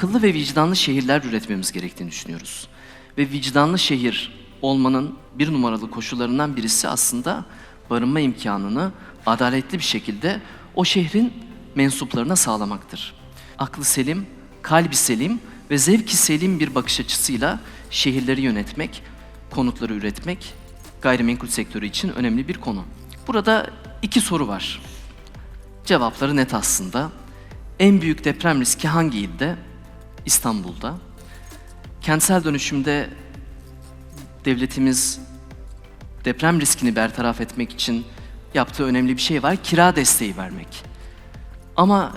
akıllı ve vicdanlı şehirler üretmemiz gerektiğini düşünüyoruz. Ve vicdanlı şehir olmanın bir numaralı koşullarından birisi aslında barınma imkanını adaletli bir şekilde o şehrin mensuplarına sağlamaktır. Aklı selim, kalbi selim ve zevki selim bir bakış açısıyla şehirleri yönetmek, konutları üretmek gayrimenkul sektörü için önemli bir konu. Burada iki soru var. Cevapları net aslında. En büyük deprem riski hangi ilde? İstanbul'da. Kentsel dönüşümde devletimiz deprem riskini bertaraf etmek için yaptığı önemli bir şey var. Kira desteği vermek. Ama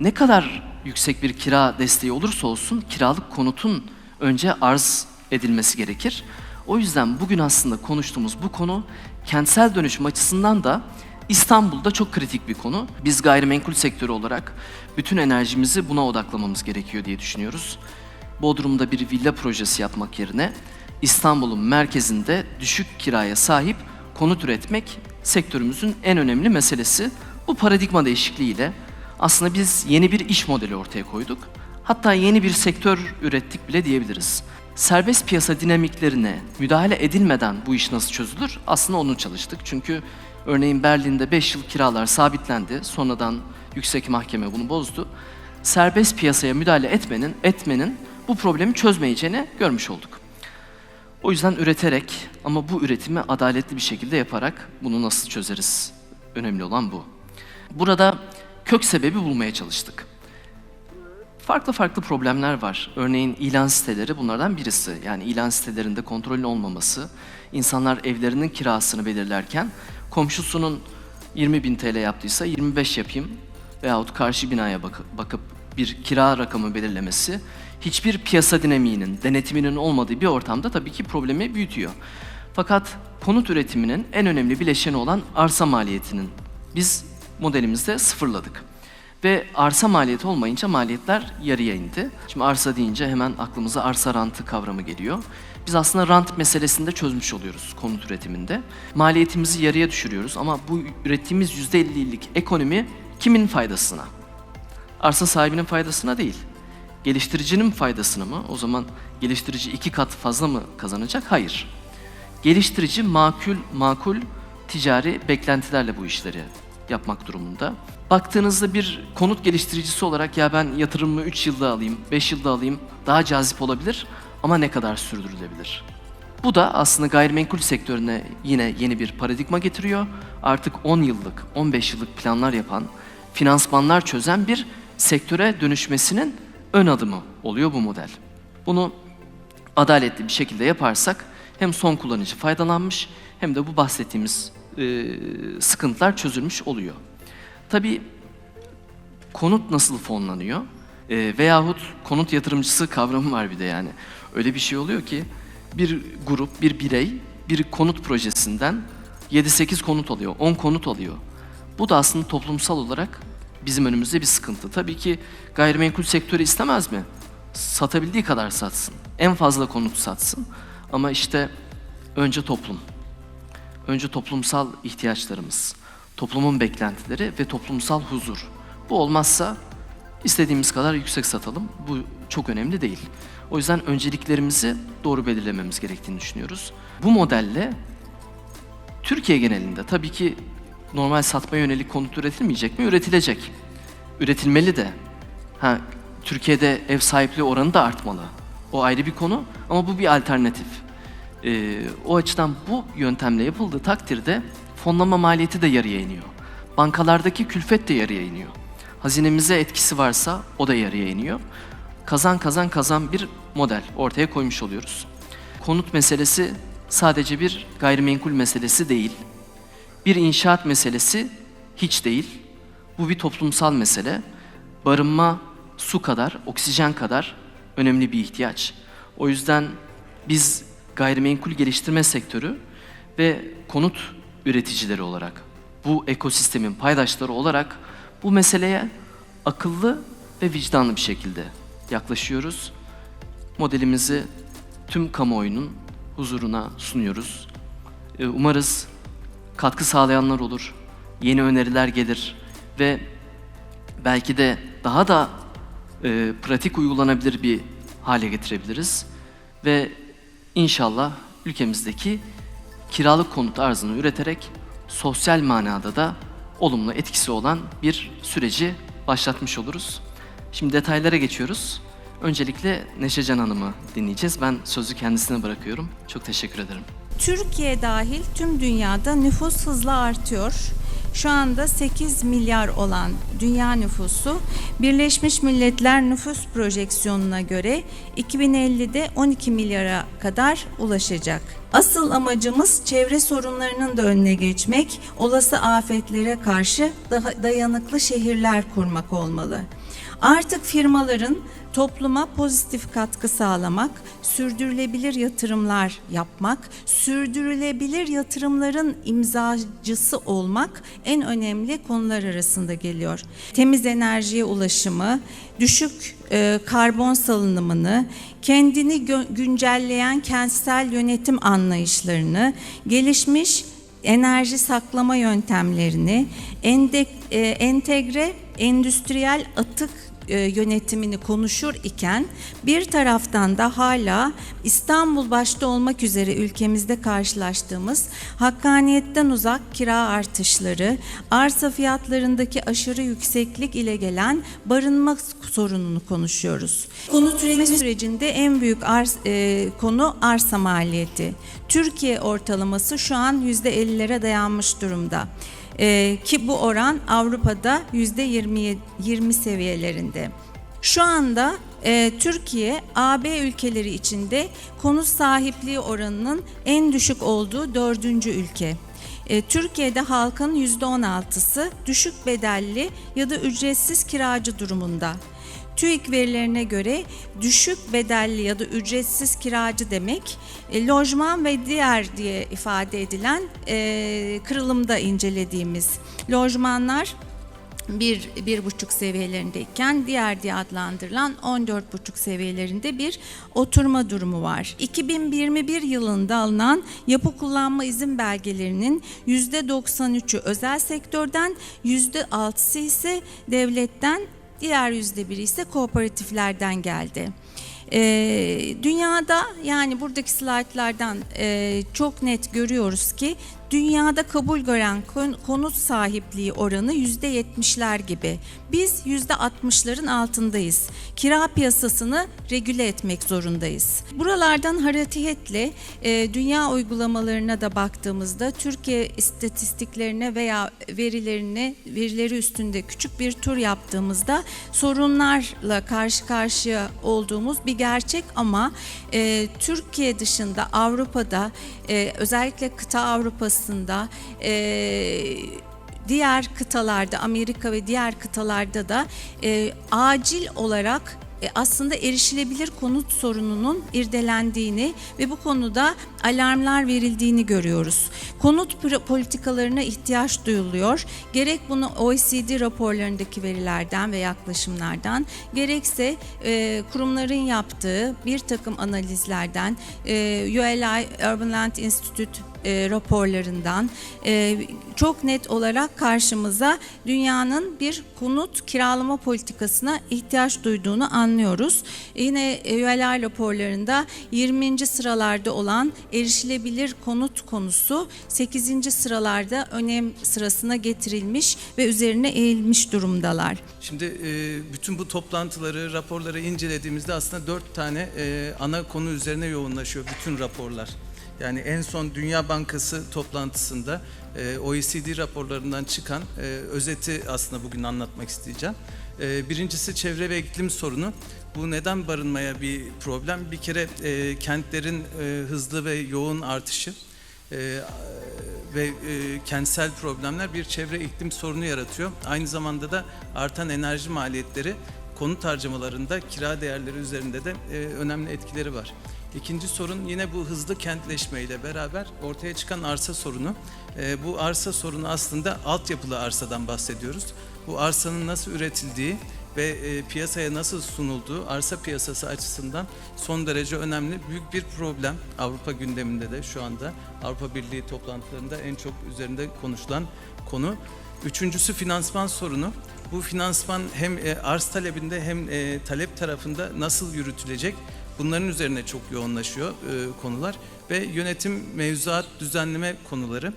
ne kadar yüksek bir kira desteği olursa olsun kiralık konutun önce arz edilmesi gerekir. O yüzden bugün aslında konuştuğumuz bu konu kentsel dönüşüm açısından da İstanbul'da çok kritik bir konu. Biz gayrimenkul sektörü olarak bütün enerjimizi buna odaklamamız gerekiyor diye düşünüyoruz. Bodrum'da bir villa projesi yapmak yerine İstanbul'un merkezinde düşük kiraya sahip konut üretmek sektörümüzün en önemli meselesi. Bu paradigma değişikliğiyle aslında biz yeni bir iş modeli ortaya koyduk. Hatta yeni bir sektör ürettik bile diyebiliriz. Serbest piyasa dinamiklerine müdahale edilmeden bu iş nasıl çözülür? Aslında onu çalıştık. Çünkü örneğin Berlin'de 5 yıl kiralar sabitlendi. Sonradan yüksek mahkeme bunu bozdu. Serbest piyasaya müdahale etmenin, etmenin bu problemi çözmeyeceğini görmüş olduk. O yüzden üreterek ama bu üretimi adaletli bir şekilde yaparak bunu nasıl çözeriz? Önemli olan bu. Burada kök sebebi bulmaya çalıştık. Farklı farklı problemler var. Örneğin ilan siteleri bunlardan birisi. Yani ilan sitelerinde kontrolün olmaması, insanlar evlerinin kirasını belirlerken komşusunun 20 bin TL yaptıysa 25 yapayım veyahut karşı binaya bak- bakıp bir kira rakamı belirlemesi hiçbir piyasa dinamiğinin, denetiminin olmadığı bir ortamda tabii ki problemi büyütüyor. Fakat konut üretiminin en önemli bileşeni olan arsa maliyetinin biz modelimizde sıfırladık. Ve arsa maliyeti olmayınca maliyetler yarıya indi. Şimdi arsa deyince hemen aklımıza arsa rantı kavramı geliyor. Biz aslında rant meselesini de çözmüş oluyoruz konut üretiminde. Maliyetimizi yarıya düşürüyoruz ama bu ürettiğimiz %50'lik ekonomi kimin faydasına? Arsa sahibinin faydasına değil. Geliştiricinin faydasına mı? O zaman geliştirici iki kat fazla mı kazanacak? Hayır. Geliştirici makul makul ticari beklentilerle bu işleri yapmak durumunda. Baktığınızda bir konut geliştiricisi olarak ya ben yatırımımı 3 yılda alayım, 5 yılda alayım daha cazip olabilir ama ne kadar sürdürülebilir? Bu da aslında gayrimenkul sektörüne yine yeni bir paradigma getiriyor. Artık 10 yıllık, 15 yıllık planlar yapan, finansmanlar çözen bir sektöre dönüşmesinin ön adımı oluyor bu model. Bunu adaletli bir şekilde yaparsak hem son kullanıcı faydalanmış hem de bu bahsettiğimiz e, sıkıntılar çözülmüş oluyor. Tabii konut nasıl fonlanıyor? E, veyahut konut yatırımcısı kavramı var bir de yani. Öyle bir şey oluyor ki bir grup, bir birey bir konut projesinden 7-8 konut alıyor, 10 konut alıyor. Bu da aslında toplumsal olarak bizim önümüzde bir sıkıntı. Tabii ki gayrimenkul sektörü istemez mi? Satabildiği kadar satsın. En fazla konut satsın. Ama işte önce toplum. Önce toplumsal ihtiyaçlarımız, toplumun beklentileri ve toplumsal huzur. Bu olmazsa istediğimiz kadar yüksek satalım. Bu çok önemli değil. O yüzden önceliklerimizi doğru belirlememiz gerektiğini düşünüyoruz. Bu modelle Türkiye genelinde tabii ki normal satmaya yönelik konut üretilmeyecek mi? Üretilecek. Üretilmeli de. Ha, Türkiye'de ev sahipliği oranı da artmalı. O ayrı bir konu ama bu bir alternatif. Ee, o açıdan bu yöntemle yapıldığı takdirde fonlama maliyeti de yarıya iniyor. Bankalardaki külfet de yarıya iniyor. Hazinemize etkisi varsa o da yarıya iniyor. Kazan kazan kazan bir model ortaya koymuş oluyoruz. Konut meselesi sadece bir gayrimenkul meselesi değil. Bir inşaat meselesi hiç değil. Bu bir toplumsal mesele. Barınma su kadar, oksijen kadar önemli bir ihtiyaç. O yüzden biz gayrimenkul geliştirme sektörü ve konut üreticileri olarak, bu ekosistemin paydaşları olarak bu meseleye akıllı ve vicdanlı bir şekilde yaklaşıyoruz. Modelimizi tüm kamuoyunun huzuruna sunuyoruz. Ee, Umarız katkı sağlayanlar olur, yeni öneriler gelir ve belki de daha da e, pratik uygulanabilir bir hale getirebiliriz. Ve inşallah ülkemizdeki kiralık konut arzını üreterek sosyal manada da olumlu etkisi olan bir süreci başlatmış oluruz. Şimdi detaylara geçiyoruz. Öncelikle Neşecan Hanım'ı dinleyeceğiz. Ben sözü kendisine bırakıyorum. Çok teşekkür ederim. Türkiye dahil tüm dünyada nüfus hızla artıyor. Şu anda 8 milyar olan dünya nüfusu Birleşmiş Milletler Nüfus Projeksiyonu'na göre 2050'de 12 milyara kadar ulaşacak. Asıl amacımız çevre sorunlarının da önüne geçmek, olası afetlere karşı daha dayanıklı şehirler kurmak olmalı. Artık firmaların topluma pozitif katkı sağlamak, sürdürülebilir yatırımlar yapmak, sürdürülebilir yatırımların imzacısı olmak en önemli konular arasında geliyor. Temiz enerjiye ulaşımı, düşük e, karbon salınımını, kendini gö- güncelleyen kentsel yönetim anlayışlarını, gelişmiş enerji saklama yöntemlerini, ende- e, entegre endüstriyel atık e, yönetimini konuşur iken bir taraftan da hala İstanbul başta olmak üzere ülkemizde karşılaştığımız hakkaniyetten uzak kira artışları, arsa fiyatlarındaki aşırı yükseklik ile gelen barınma sorununu konuşuyoruz. Konut üretme sürecinde en büyük arz, e, konu arsa maliyeti. Türkiye ortalaması şu an %50'lere dayanmış durumda. Ee, ki bu oran Avrupa'da yüzde 20, 20 seviyelerinde. Şu anda e, Türkiye AB ülkeleri içinde konut sahipliği oranının en düşük olduğu dördüncü ülke. E, Türkiye'de halkın yüzde 16'sı düşük bedelli ya da ücretsiz kiracı durumunda. TÜİK verilerine göre düşük bedelli ya da ücretsiz kiracı demek e, lojman ve diğer diye ifade edilen e, kırılımda incelediğimiz lojmanlar bir, bir buçuk seviyelerindeyken diğer diye adlandırılan 14 buçuk seviyelerinde bir oturma durumu var. 2021 yılında alınan yapı kullanma izin belgelerinin %93'ü özel sektörden, %6'sı ise devletten, diğer %1'i ise kooperatiflerden geldi. Ee, dünyada yani buradaki slaytlardan e, çok net görüyoruz ki dünyada kabul gören kon- konut sahipliği oranı yüzde yetmişler gibi. Biz yüzde altmışların altındayız. Kira piyasasını regüle etmek zorundayız. Buralardan hareketle e, dünya uygulamalarına da baktığımızda Türkiye istatistiklerine veya verilerine verileri üstünde küçük bir tur yaptığımızda sorunlarla karşı karşıya olduğumuz bir gerçek ama e, Türkiye dışında Avrupa'da e, özellikle kıta Avrupa'sında e, diğer kıtalarda Amerika ve diğer kıtalarda da e, acil olarak e, aslında erişilebilir konut sorununun irdelendiğini ve bu konuda alarmlar verildiğini görüyoruz. Konut politikalarına ihtiyaç duyuluyor. Gerek bunu OECD raporlarındaki verilerden ve yaklaşımlardan gerekse e, kurumların yaptığı bir takım analizlerden e, ULI Urban Land Institute e, raporlarından e, çok net olarak karşımıza dünyanın bir konut kiralama politikasına ihtiyaç duyduğunu anlıyoruz. Yine ULR raporlarında 20. sıralarda olan erişilebilir konut konusu 8. sıralarda önem sırasına getirilmiş ve üzerine eğilmiş durumdalar. Şimdi e, bütün bu toplantıları, raporları incelediğimizde aslında dört tane e, ana konu üzerine yoğunlaşıyor bütün raporlar. Yani en son Dünya Bankası toplantısında e, OECD raporlarından çıkan e, özeti aslında bugün anlatmak isteyeceğim. E, birincisi çevre ve iklim sorunu. Bu neden barınmaya bir problem? Bir kere kentlerin hızlı ve yoğun artışı ve kentsel problemler bir çevre iklim sorunu yaratıyor. Aynı zamanda da artan enerji maliyetleri konut harcamalarında kira değerleri üzerinde de önemli etkileri var. İkinci sorun yine bu hızlı kentleşme ile beraber ortaya çıkan arsa sorunu. E, bu arsa sorunu aslında altyapılı arsadan bahsediyoruz. Bu arsanın nasıl üretildiği ve e, piyasaya nasıl sunulduğu arsa piyasası açısından son derece önemli büyük bir problem. Avrupa gündeminde de şu anda Avrupa Birliği toplantılarında en çok üzerinde konuşulan konu. Üçüncüsü finansman sorunu. Bu finansman hem e, arz talebinde hem e, talep tarafında nasıl yürütülecek? Bunların üzerine çok yoğunlaşıyor e, konular ve yönetim, mevzuat, düzenleme konuları.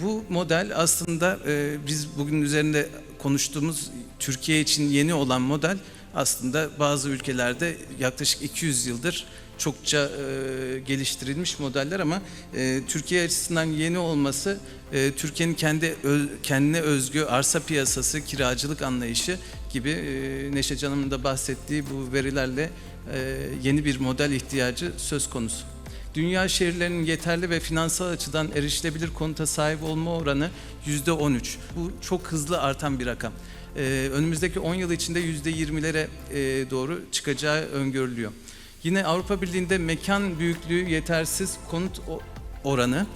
Bu model aslında e, biz bugün üzerinde konuştuğumuz Türkiye için yeni olan model aslında bazı ülkelerde yaklaşık 200 yıldır çokça e, geliştirilmiş modeller ama e, Türkiye açısından yeni olması e, Türkiye'nin kendi ö- kendine özgü arsa piyasası, kiracılık anlayışı gibi e, Neşe Canım'ın da bahsettiği bu verilerle yeni bir model ihtiyacı söz konusu. Dünya şehirlerinin yeterli ve finansal açıdan erişilebilir konuta sahip olma oranı %13. Bu çok hızlı artan bir rakam. Ee, önümüzdeki 10 yıl içinde %20'lere e, doğru çıkacağı öngörülüyor. Yine Avrupa Birliği'nde mekan büyüklüğü yetersiz konut oranı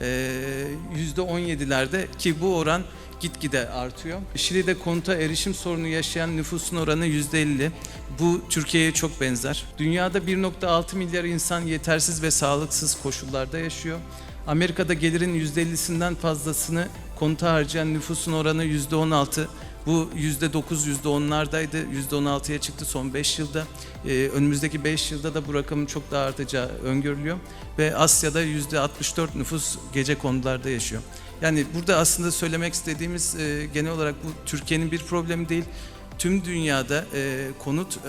e, %17'lerde ki bu oran gitgide artıyor. Şili'de konuta erişim sorunu yaşayan nüfusun oranı %50. Bu Türkiye'ye çok benzer. Dünyada 1.6 milyar insan yetersiz ve sağlıksız koşullarda yaşıyor. Amerika'da gelirin %50'sinden fazlasını konuta harcayan nüfusun oranı %16. Bu %9, %10'lardaydı. %16'ya çıktı son 5 yılda. Ee, önümüzdeki 5 yılda da bu rakamın çok daha artacağı öngörülüyor. Ve Asya'da %64 nüfus gece konularda yaşıyor. Yani burada aslında söylemek istediğimiz e, genel olarak bu Türkiye'nin bir problemi değil. Tüm dünyada e, konut e,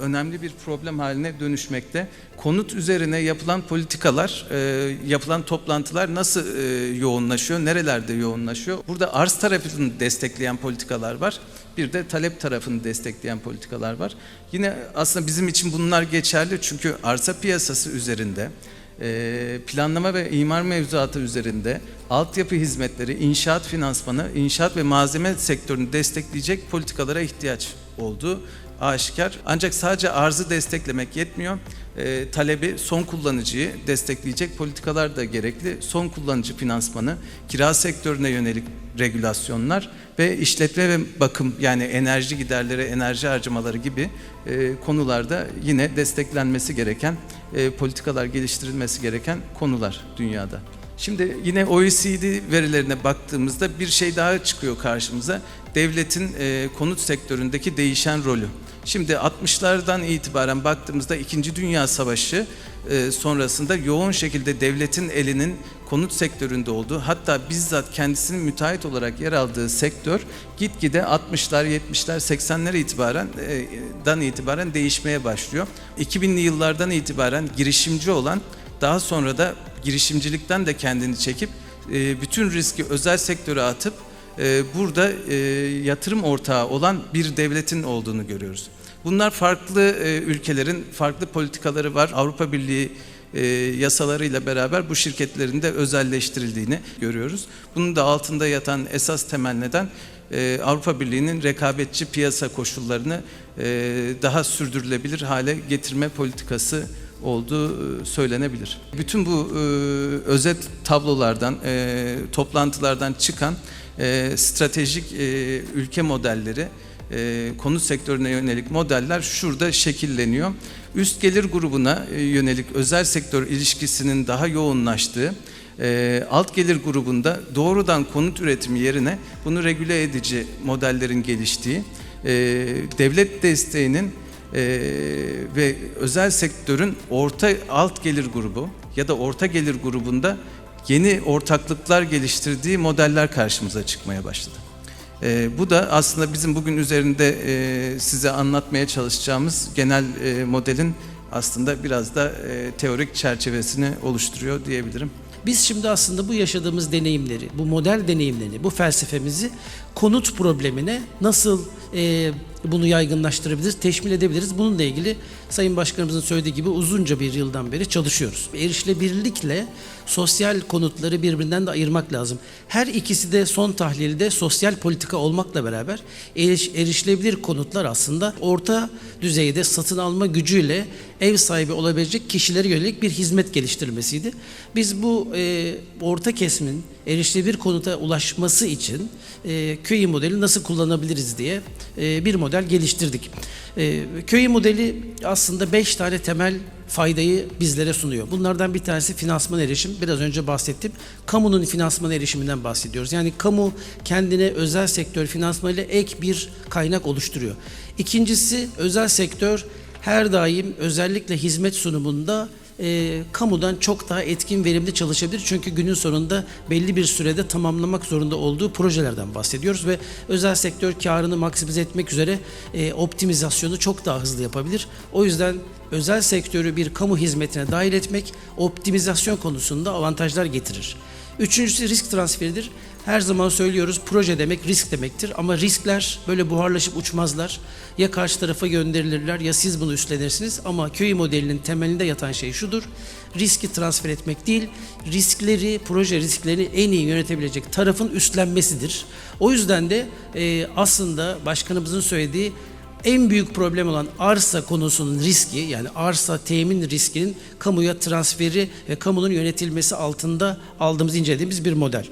önemli bir problem haline dönüşmekte. Konut üzerine yapılan politikalar, e, yapılan toplantılar nasıl e, yoğunlaşıyor, nerelerde yoğunlaşıyor? Burada arz tarafını destekleyen politikalar var. Bir de talep tarafını destekleyen politikalar var. Yine aslında bizim için bunlar geçerli çünkü arsa piyasası üzerinde planlama ve imar mevzuatı üzerinde altyapı hizmetleri, inşaat finansmanı, inşaat ve malzeme sektörünü destekleyecek politikalara ihtiyaç olduğu aşikar. Ancak sadece arzı desteklemek yetmiyor. E, talebi son kullanıcıyı destekleyecek politikalar da gerekli. Son kullanıcı finansmanı, kira sektörüne yönelik regülasyonlar ve işletme ve bakım yani enerji giderleri, enerji harcamaları gibi e, konularda yine desteklenmesi gereken e, politikalar geliştirilmesi gereken konular dünyada. Şimdi yine OECD verilerine baktığımızda bir şey daha çıkıyor karşımıza. Devletin e, konut sektöründeki değişen rolü. Şimdi 60'lardan itibaren baktığımızda 2. Dünya Savaşı e, sonrasında yoğun şekilde devletin elinin konut sektöründe olduğu hatta bizzat kendisinin müteahhit olarak yer aldığı sektör gitgide 60'lar, 70'ler, 80'ler itibaren e, dan itibaren değişmeye başlıyor. 2000'li yıllardan itibaren girişimci olan daha sonra da girişimcilikten de kendini çekip e, bütün riski özel sektöre atıp burada e, yatırım ortağı olan bir devletin olduğunu görüyoruz. Bunlar farklı e, ülkelerin farklı politikaları var. Avrupa Birliği e, yasalarıyla beraber bu şirketlerin de özelleştirildiğini görüyoruz. Bunun da altında yatan esas temel neden e, Avrupa Birliği'nin rekabetçi piyasa koşullarını e, daha sürdürülebilir hale getirme politikası olduğu e, söylenebilir. Bütün bu e, özet tablolardan, e, toplantılardan çıkan e, stratejik e, ülke modelleri, e, konut sektörüne yönelik modeller şurada şekilleniyor. Üst gelir grubuna e, yönelik özel sektör ilişkisinin daha yoğunlaştığı, e, alt gelir grubunda doğrudan konut üretimi yerine bunu regüle edici modellerin geliştiği, e, devlet desteğinin ve özel sektörün orta alt gelir grubu ya da orta gelir grubunda yeni ortaklıklar geliştirdiği modeller karşımıza çıkmaya başladı. E, bu da aslında bizim bugün üzerinde e, size anlatmaya çalışacağımız genel e, modelin aslında biraz da e, teorik çerçevesini oluşturuyor diyebilirim. Biz şimdi aslında bu yaşadığımız deneyimleri, bu model deneyimlerini, bu felsefemizi konut problemine nasıl e, bunu yaygınlaştırabiliriz, teşmil edebiliriz? Bununla ilgili Sayın Başkanımızın söylediği gibi uzunca bir yıldan beri çalışıyoruz. Erişilebilirlikle sosyal konutları birbirinden de ayırmak lazım. Her ikisi de son tahlilde sosyal politika olmakla beraber eriş, erişilebilir konutlar aslında orta düzeyde satın alma gücüyle ev sahibi olabilecek kişilere yönelik bir hizmet geliştirilmesiydi. Biz bu e, orta kesimin erişilebilir konuta ulaşması için e, köy modeli nasıl kullanabiliriz diye e, bir model geliştirdik. E, köy modeli aslında 5 tane temel faydayı bizlere sunuyor. Bunlardan bir tanesi finansman erişim. Biraz önce bahsettim. Kamunun finansman erişiminden bahsediyoruz. Yani kamu kendine özel sektör finansmanıyla ek bir kaynak oluşturuyor. İkincisi özel sektör her daim özellikle hizmet sunumunda e, kamudan çok daha etkin verimli çalışabilir. Çünkü günün sonunda belli bir sürede tamamlamak zorunda olduğu projelerden bahsediyoruz ve özel sektör karını maksimize etmek üzere e, optimizasyonu çok daha hızlı yapabilir. O yüzden özel sektörü bir kamu hizmetine dahil etmek optimizasyon konusunda avantajlar getirir. Üçüncüsü risk transferidir. Her zaman söylüyoruz proje demek risk demektir ama riskler böyle buharlaşıp uçmazlar. Ya karşı tarafa gönderilirler ya siz bunu üstlenirsiniz ama köy modelinin temelinde yatan şey şudur. Riski transfer etmek değil, riskleri, proje risklerini en iyi yönetebilecek tarafın üstlenmesidir. O yüzden de e, aslında başkanımızın söylediği en büyük problem olan arsa konusunun riski yani arsa temin riskinin kamuya transferi ve kamunun yönetilmesi altında aldığımız incelediğimiz bir model.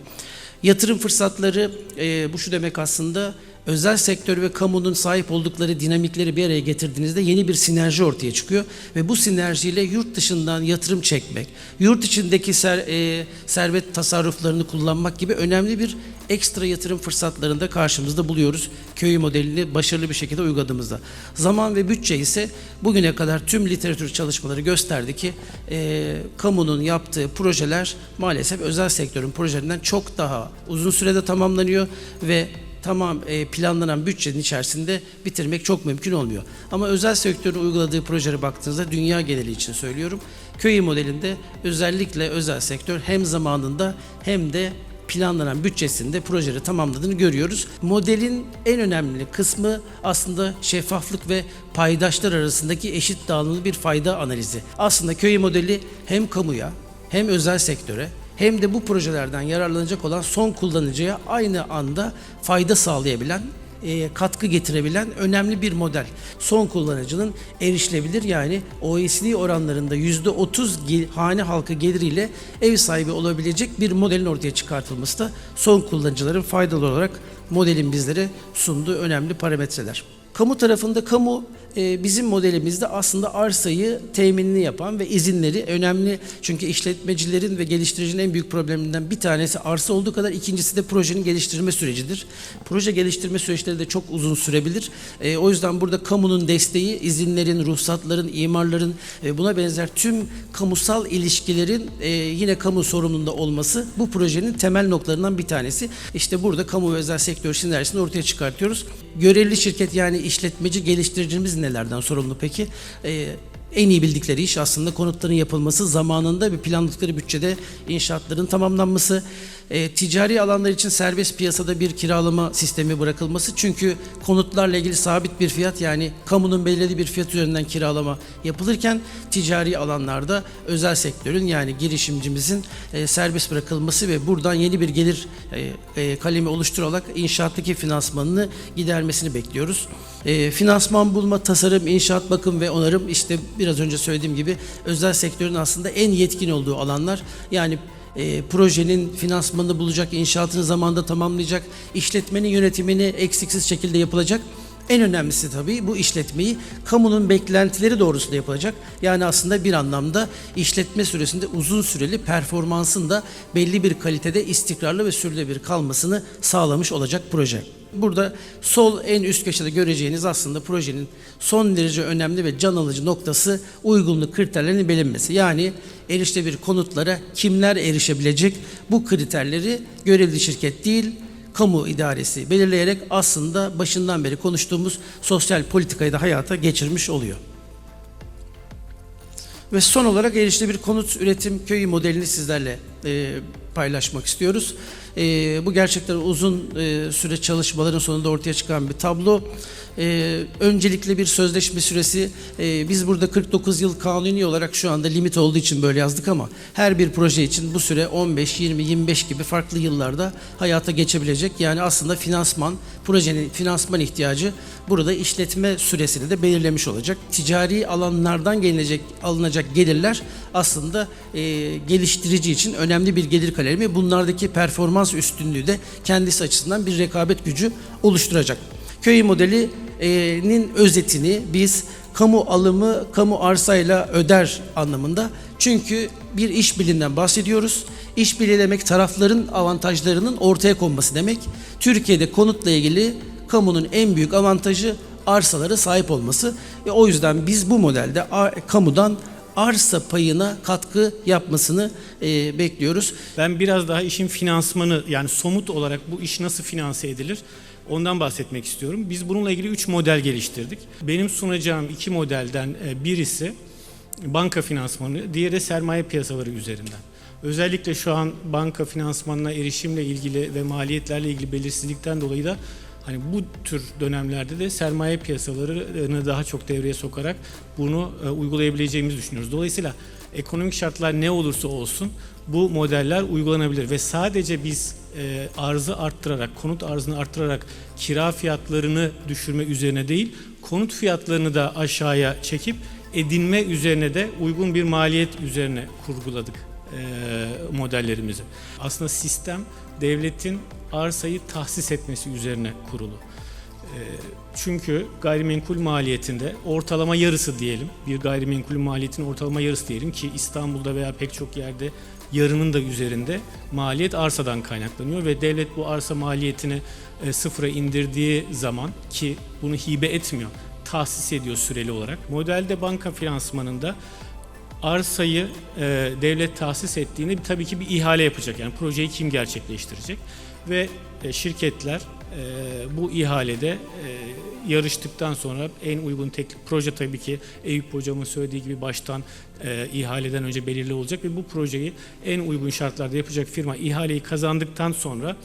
Yatırım fırsatları e, bu şu demek aslında özel sektör ve kamunun sahip oldukları dinamikleri bir araya getirdiğinizde yeni bir sinerji ortaya çıkıyor ve bu sinerjiyle yurt dışından yatırım çekmek, yurt içindeki ser, e, servet tasarruflarını kullanmak gibi önemli bir ekstra yatırım fırsatlarını da karşımızda buluyoruz. Köy modelini başarılı bir şekilde uyguladığımızda. Zaman ve bütçe ise bugüne kadar tüm literatür çalışmaları gösterdi ki e, kamunun yaptığı projeler maalesef özel sektörün projelerinden çok daha uzun sürede tamamlanıyor ve tamam e, planlanan bütçenin içerisinde bitirmek çok mümkün olmuyor. Ama özel sektörün uyguladığı projelere baktığınızda dünya geneli için söylüyorum. Köy modelinde özellikle özel sektör hem zamanında hem de planlanan bütçesinde projeleri tamamladığını görüyoruz. Modelin en önemli kısmı aslında şeffaflık ve paydaşlar arasındaki eşit dağılımlı bir fayda analizi. Aslında köy modeli hem kamuya hem özel sektöre hem de bu projelerden yararlanacak olan son kullanıcıya aynı anda fayda sağlayabilen e, katkı getirebilen önemli bir model. Son kullanıcının erişilebilir yani OECD oranlarında %30 ge- hane halkı geliriyle ev sahibi olabilecek bir modelin ortaya çıkartılması da son kullanıcıların faydalı olarak modelin bizlere sunduğu önemli parametreler. Kamu tarafında kamu e, bizim modelimizde aslında arsayı teminini yapan ve izinleri önemli. Çünkü işletmecilerin ve geliştiricinin en büyük probleminden bir tanesi arsa olduğu kadar ikincisi de projenin geliştirme sürecidir. Proje geliştirme süreçleri de çok uzun sürebilir. E, o yüzden burada kamunun desteği, izinlerin, ruhsatların, imarların e, buna benzer tüm kamusal ilişkilerin yine kamu sorumluluğunda olması bu projenin temel noktalarından bir tanesi. İşte burada kamu ve özel sektör sinerjisini ortaya çıkartıyoruz. Görevli şirket yani işletmeci geliştiricimiz nelerden sorumlu peki? Ee, en iyi bildikleri iş aslında konutların yapılması, zamanında bir planladıkları bütçede inşaatların tamamlanması, e, ticari alanlar için serbest piyasada bir kiralama sistemi bırakılması. Çünkü konutlarla ilgili sabit bir fiyat yani kamunun belirlediği bir fiyat üzerinden kiralama yapılırken ticari alanlarda özel sektörün yani girişimcimizin e, serbest bırakılması ve buradan yeni bir gelir e, e, kalemi oluşturarak inşaattaki finansmanını gidermesini bekliyoruz. E, finansman bulma, tasarım, inşaat, bakım ve onarım işte biraz önce söylediğim gibi özel sektörün aslında en yetkin olduğu alanlar. Yani e, projenin finansmanını bulacak, inşaatını zamanda tamamlayacak, işletmenin yönetimini eksiksiz şekilde yapılacak. En önemlisi tabii bu işletmeyi kamunun beklentileri doğrusunda yapılacak. Yani aslında bir anlamda işletme süresinde uzun süreli performansın da belli bir kalitede istikrarlı ve sürdürülebilir kalmasını sağlamış olacak proje. Burada sol en üst köşede göreceğiniz aslında projenin son derece önemli ve can alıcı noktası uygunluk kriterlerinin bilinmesi. Yani erişilebilir konutlara kimler erişebilecek bu kriterleri görevli şirket değil kamu idaresi belirleyerek aslında başından beri konuştuğumuz sosyal politikayı da hayata geçirmiş oluyor. Ve son olarak erişilebilir konut üretim köyü modelini sizlerle e, paylaşmak istiyoruz. E, bu gerçekten uzun e, süre çalışmaların sonunda ortaya çıkan bir tablo. E, öncelikle bir sözleşme süresi. E, biz burada 49 yıl kanuni olarak şu anda limit olduğu için böyle yazdık ama her bir proje için bu süre 15, 20, 25 gibi farklı yıllarda hayata geçebilecek. Yani aslında finansman, projenin finansman ihtiyacı burada işletme süresini de belirlemiş olacak. Ticari alanlardan gelecek alınacak gelirler aslında e, geliştirici için önemli bir gelir kalemi. Bunlardaki performans üstünlüğü de kendisi açısından bir rekabet gücü oluşturacak. Köy modelinin özetini biz kamu alımı kamu arsayla öder anlamında. Çünkü bir işbirliğinden bahsediyoruz. İşbirliği demek tarafların avantajlarının ortaya konması demek. Türkiye'de konutla ilgili kamunun en büyük avantajı arsalara sahip olması. Ve o yüzden biz bu modelde kamudan arsa payına katkı yapmasını e, bekliyoruz. Ben biraz daha işin finansmanı yani somut olarak bu iş nasıl finanse edilir ondan bahsetmek istiyorum. Biz bununla ilgili 3 model geliştirdik. Benim sunacağım iki modelden e, birisi banka finansmanı, diğeri de sermaye piyasaları üzerinden. Özellikle şu an banka finansmanına erişimle ilgili ve maliyetlerle ilgili belirsizlikten dolayı da hani bu tür dönemlerde de sermaye piyasalarını daha çok devreye sokarak bunu e, uygulayabileceğimizi düşünüyoruz. Dolayısıyla ekonomik şartlar ne olursa olsun bu modeller uygulanabilir ve sadece biz e, arzı arttırarak, konut arzını arttırarak kira fiyatlarını düşürme üzerine değil, konut fiyatlarını da aşağıya çekip edinme üzerine de uygun bir maliyet üzerine kurguladık e, modellerimizi. Aslında sistem devletin arsayı tahsis etmesi üzerine kurulu. E, Çünkü gayrimenkul maliyetinde ortalama yarısı diyelim, bir gayrimenkul maliyetinin ortalama yarısı diyelim ki İstanbul'da veya pek çok yerde yarının da üzerinde maliyet arsadan kaynaklanıyor ve devlet bu arsa maliyetini e, sıfıra indirdiği zaman ki bunu hibe etmiyor, tahsis ediyor süreli olarak. Modelde banka finansmanında arsayı e, devlet tahsis ettiğinde bir- tabii ki bir ihale yapacak. Yani projeyi kim gerçekleştirecek ve e, şirketler bu ihalede e, yarıştıktan sonra en uygun teklif proje tabii ki Eyüp hocamın söylediği gibi baştan e, ihaleden önce belirli olacak ve bu projeyi en uygun şartlarda yapacak firma ihaleyi kazandıktan sonra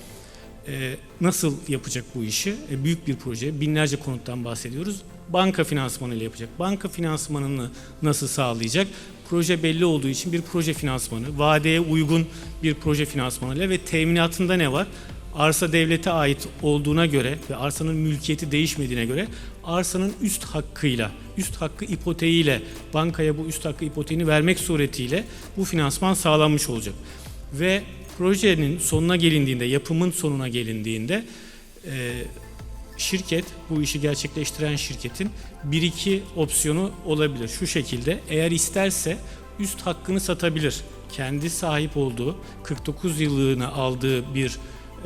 e, nasıl yapacak bu işi? E, büyük bir proje, binlerce konuttan bahsediyoruz. Banka finansmanı ile yapacak. Banka finansmanını nasıl sağlayacak? Proje belli olduğu için bir proje finansmanı, vadeye uygun bir proje finansmanı ile ve teminatında ne var? Arsa devlete ait olduğuna göre ve arsanın mülkiyeti değişmediğine göre arsanın üst hakkıyla, üst hakkı ipoteğiyle bankaya bu üst hakkı ipoteğini vermek suretiyle bu finansman sağlanmış olacak. Ve projenin sonuna gelindiğinde, yapımın sonuna gelindiğinde e, şirket, bu işi gerçekleştiren şirketin bir iki opsiyonu olabilir. Şu şekilde, eğer isterse üst hakkını satabilir. Kendi sahip olduğu 49 yıllığına aldığı bir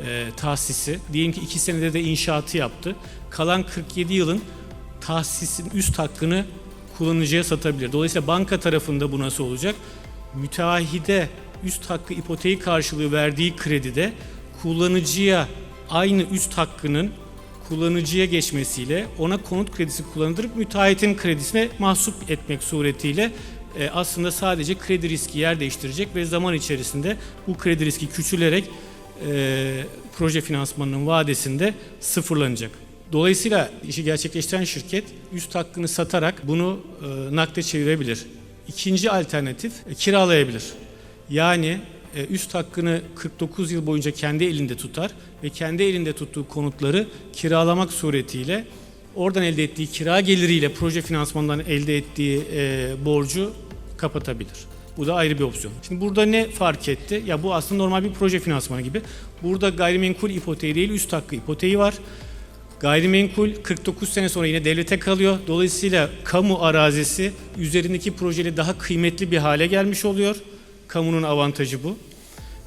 e, tahsisi, diyelim ki iki senede de inşaatı yaptı. Kalan 47 yılın tahsisin üst hakkını kullanıcıya satabilir. Dolayısıyla banka tarafında bu nasıl olacak? Müteahhide üst hakkı ipoteği karşılığı verdiği kredide kullanıcıya aynı üst hakkının kullanıcıya geçmesiyle ona konut kredisi kullandırıp müteahhitin kredisine mahsup etmek suretiyle e, aslında sadece kredi riski yer değiştirecek ve zaman içerisinde bu kredi riski küçülerek e, proje finansmanının vadesinde sıfırlanacak. Dolayısıyla işi gerçekleştiren şirket üst hakkını satarak bunu e, nakde çevirebilir. İkinci alternatif e, kiralayabilir. Yani e, üst hakkını 49 yıl boyunca kendi elinde tutar ve kendi elinde tuttuğu konutları kiralamak suretiyle oradan elde ettiği kira geliriyle proje finansmanından elde ettiği e, borcu kapatabilir. Bu da ayrı bir opsiyon. Şimdi burada ne fark etti? Ya bu aslında normal bir proje finansmanı gibi. Burada gayrimenkul ipoteği değil, üst hakkı ipoteği var. Gayrimenkul 49 sene sonra yine devlete kalıyor. Dolayısıyla kamu arazisi üzerindeki projeyle daha kıymetli bir hale gelmiş oluyor. Kamunun avantajı bu.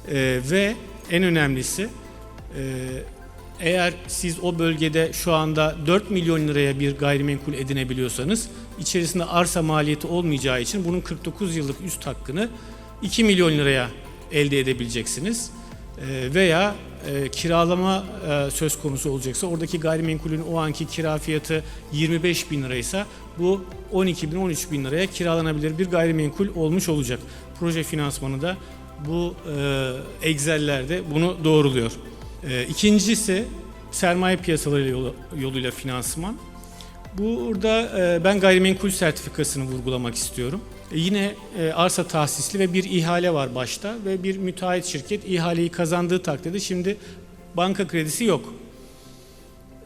Ee, ve en önemlisi e, eğer siz o bölgede şu anda 4 milyon liraya bir gayrimenkul edinebiliyorsanız içerisinde arsa maliyeti olmayacağı için bunun 49 yıllık üst hakkını 2 milyon liraya elde edebileceksiniz. Ee, veya e, kiralama e, söz konusu olacaksa oradaki gayrimenkulün o anki kira fiyatı 25 bin liraysa bu 12 bin 13 bin liraya kiralanabilir bir gayrimenkul olmuş olacak. Proje finansmanı da Bu e, Excel'lerde bunu doğruluyor. E, ikincisi sermaye piyasaları yolu- yoluyla finansman. Burada e, ben gayrimenkul sertifikasını vurgulamak istiyorum. E, yine e, arsa tahsisli ve bir ihale var başta ve bir müteahhit şirket ihaleyi kazandığı takdirde şimdi banka kredisi yok.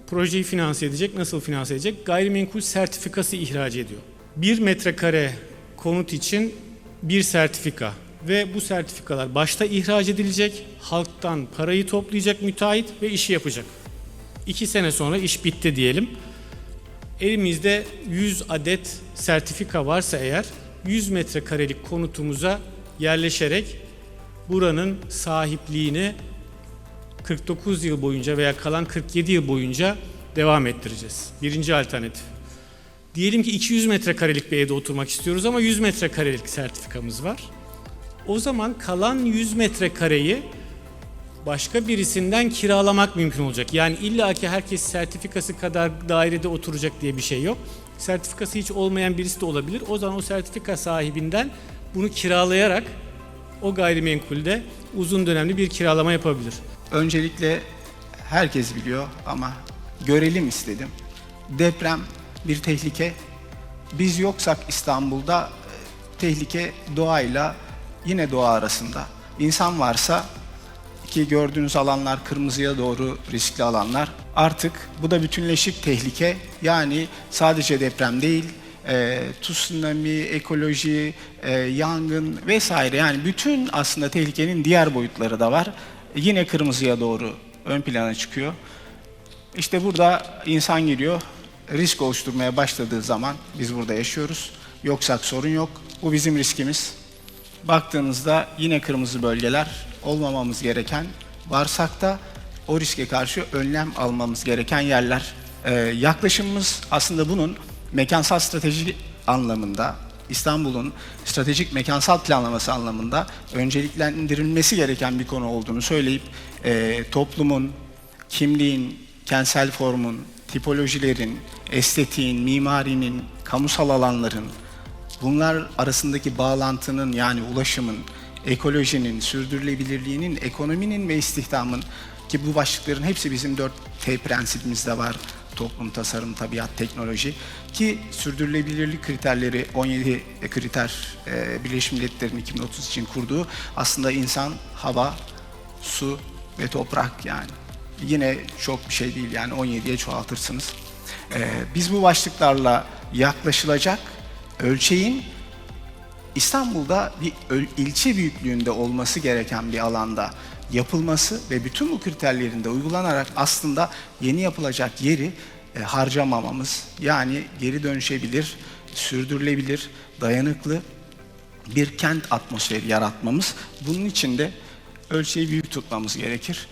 Projeyi finanse edecek, nasıl finanse edecek? Gayrimenkul sertifikası ihraç ediyor. Bir metrekare konut için bir sertifika ve bu sertifikalar başta ihraç edilecek, halktan parayı toplayacak müteahhit ve işi yapacak. İki sene sonra iş bitti diyelim. Elimizde 100 adet sertifika varsa eğer 100 metrekarelik konutumuza yerleşerek buranın sahipliğini 49 yıl boyunca veya kalan 47 yıl boyunca devam ettireceğiz. Birinci alternatif. Diyelim ki 200 metrekarelik bir evde oturmak istiyoruz ama 100 metrekarelik sertifikamız var. O zaman kalan 100 metrekareyi başka birisinden kiralamak mümkün olacak. Yani illaki herkes sertifikası kadar dairede oturacak diye bir şey yok. Sertifikası hiç olmayan birisi de olabilir. O zaman o sertifika sahibinden bunu kiralayarak o gayrimenkulde uzun dönemli bir kiralama yapabilir. Öncelikle herkes biliyor ama görelim istedim. Deprem bir tehlike. Biz yoksak İstanbul'da e, tehlike doğayla yine doğa arasında. İnsan varsa ki gördüğünüz alanlar kırmızıya doğru riskli alanlar. Artık bu da bütünleşik tehlike. Yani sadece deprem değil, e, tsunami, ekoloji, e, yangın vesaire yani bütün aslında tehlikenin diğer boyutları da var. Yine kırmızıya doğru ön plana çıkıyor. İşte burada insan geliyor, risk oluşturmaya başladığı zaman biz burada yaşıyoruz. Yoksak sorun yok. Bu bizim riskimiz. Baktığınızda yine kırmızı bölgeler olmamamız gereken, varsak da o riske karşı önlem almamız gereken yerler. Ee, yaklaşımımız aslında bunun mekansal strateji anlamında, İstanbul'un stratejik mekansal planlaması anlamında önceliklendirilmesi gereken bir konu olduğunu söyleyip e, toplumun, kimliğin, kentsel formun, tipolojilerin, estetiğin, mimarinin, kamusal alanların, bunlar arasındaki bağlantının yani ulaşımın, ekolojinin, sürdürülebilirliğinin, ekonominin ve istihdamın ki bu başlıkların hepsi bizim 4T prensibimizde var. Toplum, tasarım, tabiat, teknoloji ki sürdürülebilirlik kriterleri 17 kriter e, Birleşmiş Milletler'in 2030 için kurduğu aslında insan, hava, su ve toprak yani. Yine çok bir şey değil yani 17'ye çoğaltırsınız. Ee, biz bu başlıklarla yaklaşılacak ölçeğin İstanbul'da bir ilçe büyüklüğünde olması gereken bir alanda yapılması ve bütün bu kriterlerin de uygulanarak aslında yeni yapılacak yeri e, harcamamamız yani geri dönüşebilir, sürdürülebilir, dayanıklı bir kent atmosferi yaratmamız. Bunun için de ölçeği büyük tutmamız gerekir.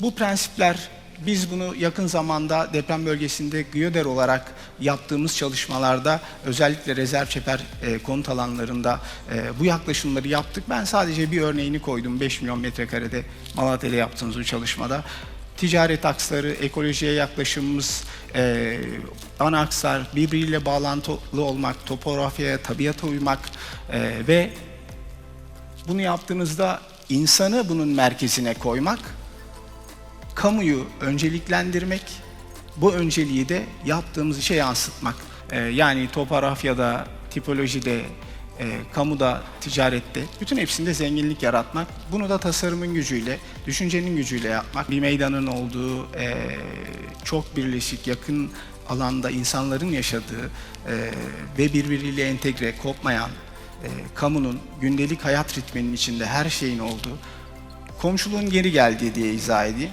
Bu prensipler biz bunu yakın zamanda deprem bölgesinde GIODER olarak yaptığımız çalışmalarda özellikle rezerv çeper e, konut alanlarında e, bu yaklaşımları yaptık. Ben sadece bir örneğini koydum 5 milyon metrekarede Malatya'da yaptığımız bu çalışmada. Ticaret aksları, ekolojiye yaklaşımımız, e, ana akslar, birbiriyle bağlantılı olmak, topografyaya, tabiata uymak e, ve bunu yaptığınızda insanı bunun merkezine koymak, kamuyu önceliklendirmek, bu önceliği de yaptığımız işe yansıtmak. Ee, yani topografyada, tipolojide, e, kamuda, ticarette, bütün hepsinde zenginlik yaratmak. Bunu da tasarımın gücüyle, düşüncenin gücüyle yapmak. Bir meydanın olduğu, e, çok birleşik, yakın alanda insanların yaşadığı e, ve birbiriyle entegre, kopmayan, e, kamunun gündelik hayat ritminin içinde her şeyin olduğu, komşuluğun geri geldiği diye izah edeyim.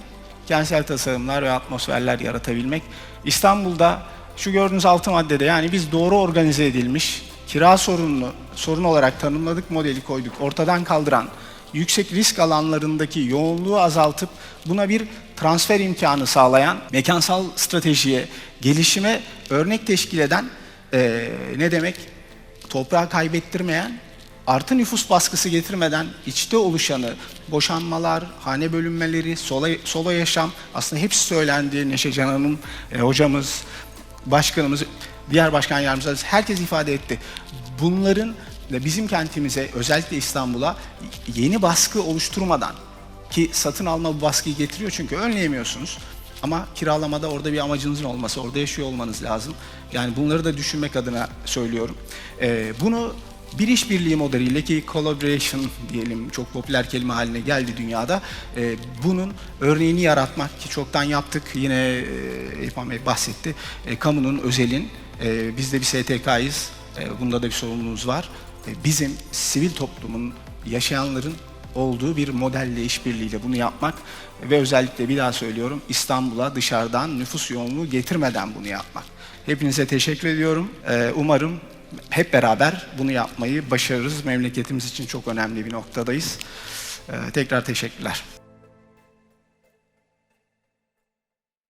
Kentsel tasarımlar ve atmosferler yaratabilmek. İstanbul'da şu gördüğünüz altı maddede yani biz doğru organize edilmiş, kira sorununu sorun olarak tanımladık, modeli koyduk. Ortadan kaldıran, yüksek risk alanlarındaki yoğunluğu azaltıp buna bir transfer imkanı sağlayan, mekansal stratejiye, gelişime örnek teşkil eden eee, ne demek? Toprağı kaybettirmeyen, artı nüfus baskısı getirmeden içte oluşanı, boşanmalar, hane bölünmeleri, solo, solo yaşam aslında hepsi söylendi. Neşe Can Hanım, e, hocamız, başkanımız, diğer başkan yardımcılarımız herkes ifade etti. Bunların bizim kentimize özellikle İstanbul'a yeni baskı oluşturmadan ki satın alma bu baskıyı getiriyor çünkü önleyemiyorsunuz. Ama kiralamada orada bir amacınızın olması, orada yaşıyor olmanız lazım. Yani bunları da düşünmek adına söylüyorum. Ee, bunu bir işbirliği modeliyle ki collaboration diyelim çok popüler kelime haline geldi dünyada. Ee, bunun örneğini yaratmak ki çoktan yaptık. Yine e, Bey bahsetti. E, kamunun, özelin. E, biz de bir STK'yız. E, bunda da bir sorumluluğumuz var. E, bizim sivil toplumun, yaşayanların olduğu bir modelle işbirliğiyle bunu yapmak ve özellikle bir daha söylüyorum İstanbul'a dışarıdan nüfus yoğunluğu getirmeden bunu yapmak. Hepinize teşekkür ediyorum. Ee, umarım hep beraber bunu yapmayı başarırız. Memleketimiz için çok önemli bir noktadayız. Ee, tekrar teşekkürler.